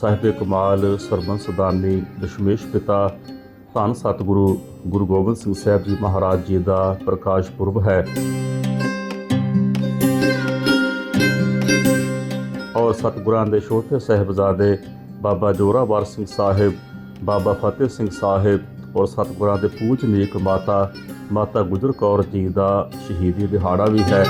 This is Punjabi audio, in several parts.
ਸਾਹਿਬ ਕਮਾਲ, ਸਰਬੰਸ ਸਦਾਨੀ ਦਸ਼ਮੇਸ਼ ਪਿਤਾ, ਧੰਨ ਸਤਿਗੁਰੂ ਗੁਰੂ ਗੋਬਿੰਦ ਸਿੰਘ ਸਾਹਿਬ ਜੀ ਮਹਾਰਾਜ ਜੀ ਦਾ ਪ੍ਰਕਾਸ਼ ਪੁਰਬ ਹੈ। ਔਰ ਸਤਿਗੁਰਾਂ ਦੇ ਛੋਟੇ ਸਾਹਿਬਜ਼ਾਦੇ ਬਾਬਾ ਜੋਰਾਵਰ ਸਿੰਘ ਸਾਹਿਬ, ਬਾਬਾ ਫਤਿਹ ਸਿੰਘ ਸਾਹਿਬ ਔਰ ਸਤਿਗੁਰਾਂ ਦੇ ਪੂਜਨੀਕ ਮਾਤਾ ਮਾਤਾ ਗੁਜਰ ਕੌਰ ਜੀ ਦਾ ਸ਼ਹੀਦੀ ਦਿਹਾੜਾ ਵੀ ਹੈ।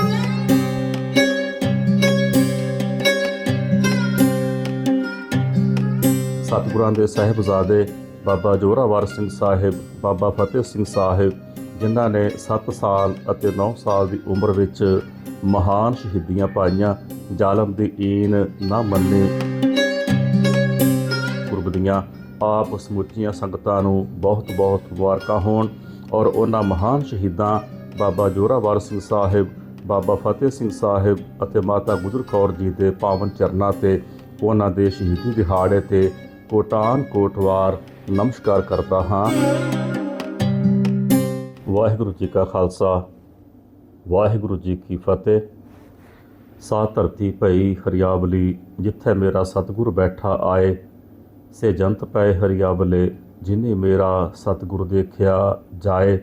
ਸਤਿਗੁਰਾਂ ਦੇ ਸਾਹਿਬਜ਼ਾਦੇ ਬਾਬਾ ਜੋਰਾਵਰ ਸਿੰਘ ਸਾਹਿਬ, ਬਾਬਾ ਫਤਿਹ ਸਿੰਘ ਸਾਹਿਬ, ਜਿਨ੍ਹਾਂ ਨੇ 7 ਸਾਲ ਅਤੇ 9 ਸਾਲ ਦੀ ਉਮਰ ਵਿੱਚ ਮਹਾਨ ਸ਼ਹੀਦੀਆਂ ਪਾਈਆਂ, ਜ਼ਾਲਮ ਦੀ ਈਨ ਨਾ ਮੰਨੇ। ਪੁਰਬ ਦੀਆਂ ਆਪ ਸਮੁੱਚੀਆਂ ਸੰਗਤਾਂ ਨੂੰ ਬਹੁਤ ਬਹੁਤ ਮੁਬਾਰਕਾਂ ਹੋਣ ਔਰ ਉਹਨਾਂ ਮਹਾਨ ਸ਼ਹੀਦਾਂ ਬਾਬਾ ਜੋਰਾਵਰ ਸਿੰਘ ਸਾਹਿਬ, ਬਾਬਾ ਫਤਿਹ ਸਿੰਘ ਸਾਹਿਬ ਅਤੇ ਮਾਤਾ ਗੁਜਰ ਕੌਰ ਜੀ ਦੇ ਪਾਵਨ ਚਰਨਾਂ ਤੇ, ਉਹਨਾਂ ਦੇ ਸ਼ਹੀਦੀ ਦਿਹਾੜੇ ਤੇ ਕੋਟਾਨ ਕੋਟਵਾਰ ਨਮਸਕਾਰ ਕਰਦਾ ਹਾਂ। ਵਾਹਿਗੁਰੂ ਜੀ ਕਾ ਖਾਲਸਾ, ਵਾਹਿਗੁਰੂ ਜੀ ਕੀ ਫਤਿਹ। ਸਾ ਧਰਤੀ ਭਈ ਹਰਿਆਵਲੀ, ਜਿੱਥੇ ਮੇਰਾ ਸਤਿਗੁਰ ਬੈਠਾ ਆਏ, ਸੇ ਜੰਤ ਪਏ ਹਰਿਆਵਲੇ, ਜਿਨੇ ਮੇਰਾ ਸਤਿਗੁਰ ਦੇਖਿਆ ਜਾਏ।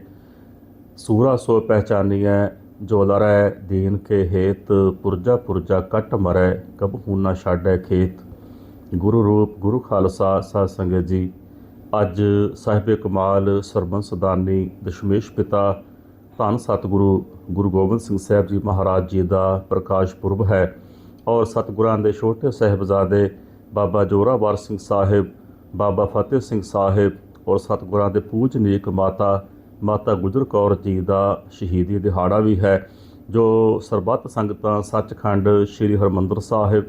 ਸੂਰਾ ਸੋ ਪਹਿਚਾਨੀਐ, ਜੋ ਲਰੈ ਦੀਨ ਕੇ ਹੇਤ, ਪੁਰਜਾ ਪੁਰਜਾ ਕਟ ਮਰੈ, ਕਬਹੂ ਨਾ ਛਾੜੈ ਖੇਤ। ਗੁਰੂ ਰੂਪ, ਗੁਰੂ ਖਾਲਸਾ ਸਾਧ ਸੰਗਤ ਜੀ, ਅੱਜ ਸਾਹਿਬ ਕਮਾਲ ਸਰਬੰਸ ਸਦਾਨੀ ਦਸ਼ਮੇਸ਼ ਪਿਤਾ ਧੰਨ ਸਤਿਗੁਰੂ ਗੁਰੂ ਗੋਬਿੰਦ ਸਿੰਘ ਸਾਹਿਬ ਜੀ ਮਹਾਰਾਜ ਜੀ ਦਾ ਪ੍ਰਕਾਸ਼ ਪੁਰਬ ਹੈ ਔਰ ਸਤਿਗੁਰਾਂ ਦੇ ਛੋਟੇ ਸਾਹਿਬਜ਼ਾਦੇ ਬਾਬਾ ਜੋਰਾਵਰ ਸਿੰਘ ਸਾਹਿਬ, ਬਾਬਾ ਫਤਿਹ ਸਿੰਘ ਸਾਹਿਬ ਔਰ ਸਤਿਗੁਰਾਂ ਦੇ ਪੂਜਨੀਕ ਮਾਤਾ ਮਾਤਾ ਗੁਜਰ ਕੌਰ ਜੀ ਦਾ ਸ਼ਹੀਦੀ ਦਿਹਾੜਾ ਵੀ ਹੈ, ਜੋ ਸਰਬੱਤ ਸੰਗਤਾਂ ਸੱਚਖੰਡ ਸ੍ਰੀ ਹਰਮੰਦਰ ਸਾਹਿਬ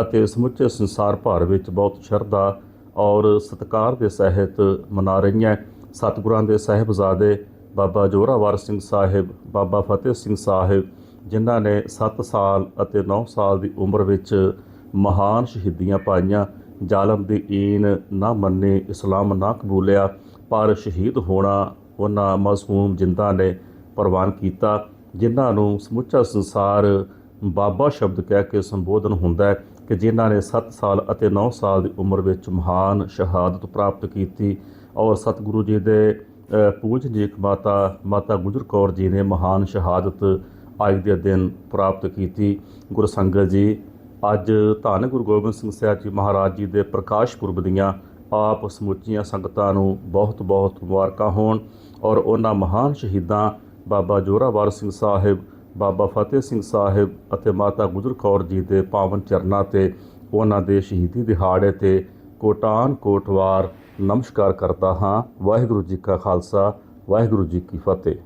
ਅਤੇ ਸਮੁੱਚੇ ਸੰਸਾਰ ਭਰ ਵਿੱਚ ਬਹੁਤ ਸ਼ਰਧਾ ਔਰ ਸਤਿਕਾਰ ਦੇ ਸਹਿਤ ਮਨਾ ਰਹੀਆਂ ਸਤਿਗੁਰਾਂ ਦੇ ਸਾਹਿਬਜ਼ਾਦੇ ਬਾਬਾ ਜੋਰਾਵਰ ਸਿੰਘ ਸਾਹਿਬ, ਬਾਬਾ ਫਤਿਹ ਸਿੰਘ ਸਾਹਿਬ, ਜਿਨ੍ਹਾਂ ਨੇ 7 ਸਾਲ ਅਤੇ 9 ਸਾਲ ਦੀ ਉਮਰ ਵਿੱਚ ਮਹਾਨ ਸ਼ਹੀਦੀਆਂ ਪਾਈਆਂ। ਜ਼ਾਲਮ ਦੀ ਈਨ ਨਾ ਮੰਨੇ, ਇਸਲਾਮ ਨਾ ਕਬੂਲਿਆ, ਪਰ ਸ਼ਹੀਦ ਹੋਣਾ ਉਹਨਾਂ ਮਾਸੂਮ ਜਿੰਦਾਂ ਨੇ ਪ੍ਰਵਾਨ ਕੀਤਾ, ਜਿਨ੍ਹਾਂ ਨੂੰ ਸਮੁੱਚਾ ਸੰਸਾਰ ਬਾਬਾ ਸ਼ਬਦ ਕਹਿ ਕੇ ਸੰਬੋਧਨ ਹੁੰਦਾ ਹੈ। ਕਿ ਜਿਨ੍ਹਾਂ ਨੇ 7 ਸਾਲ ਅਤੇ 9 ਸਾਲ ਦੀ ਉਮਰ ਵਿੱਚ ਮਹਾਨ ਸ਼ਹਾਦਤ ਪ੍ਰਾਪਤ ਕੀਤੀ ਔਰ ਸਤਿਗੁਰੂ ਜੀ ਦੇ ਅ, ਪੂਜਨੀਕ ਮਾਤਾ ਮਾਤਾ ਗੁਜਰ ਕੌਰ ਜੀ ਨੇ ਮਹਾਨ ਸ਼ਹਾਦਤ ਅੱਜ ਦੇ ਦਿਨ ਪ੍ਰਾਪਤ ਕੀਤੀ। ਗੁਰਸੰਗਤ ਜੀ ਅੱਜ ਧੰਨ ਗੁਰੂ ਗੋਬਿੰਦ ਸਿੰਘ ਸਾਹਿਬ ਜੀ ਮਹਾਰਾਜ ਜੀ ਦੇ ਪ੍ਰਕਾਸ਼ ਪੁਰਬ ਦੀਆਂ ਆਪ ਸਮੁੱਚੀਆਂ ਸੰਗਤਾਂ ਨੂੰ ਬਹੁਤ ਬਹੁਤ ਮੁਬਾਰਕਾਂ ਹੋਣ ਔਰ ਉਹਨਾਂ ਮਹਾਨ ਸ਼ਹੀਦਾਂ ਬਾਬਾ ਜੋਰਾਵਰ ਸਿੰਘ ਸਾਹਿਬ ਬਾਬਾ ਫਤਿਹ ਸਿੰਘ ਸਾਹਿਬ ਅਤੇ ਮਾਤਾ ਗੁਜਰ ਕੌਰ ਜੀ ਦੇ ਪਾਵਨ ਚਰਨਾਂ ਤੇ ਉਹਨਾਂ ਦੇ ਸ਼ਹੀਦੀ ਦਿਹਾੜੇ ਤੇ ਕੋਟਾਨ ਕੋਟਵਾਰ ਨਮਸਕਾਰ ਕਰਦਾ ਹਾਂ। ਵਾਹਿਗੁਰੂ ਜੀ ਕਾ ਖਾਲਸਾ, ਵਾਹਿਗੁਰੂ ਜੀ ਕੀ ਫਤਿਹ।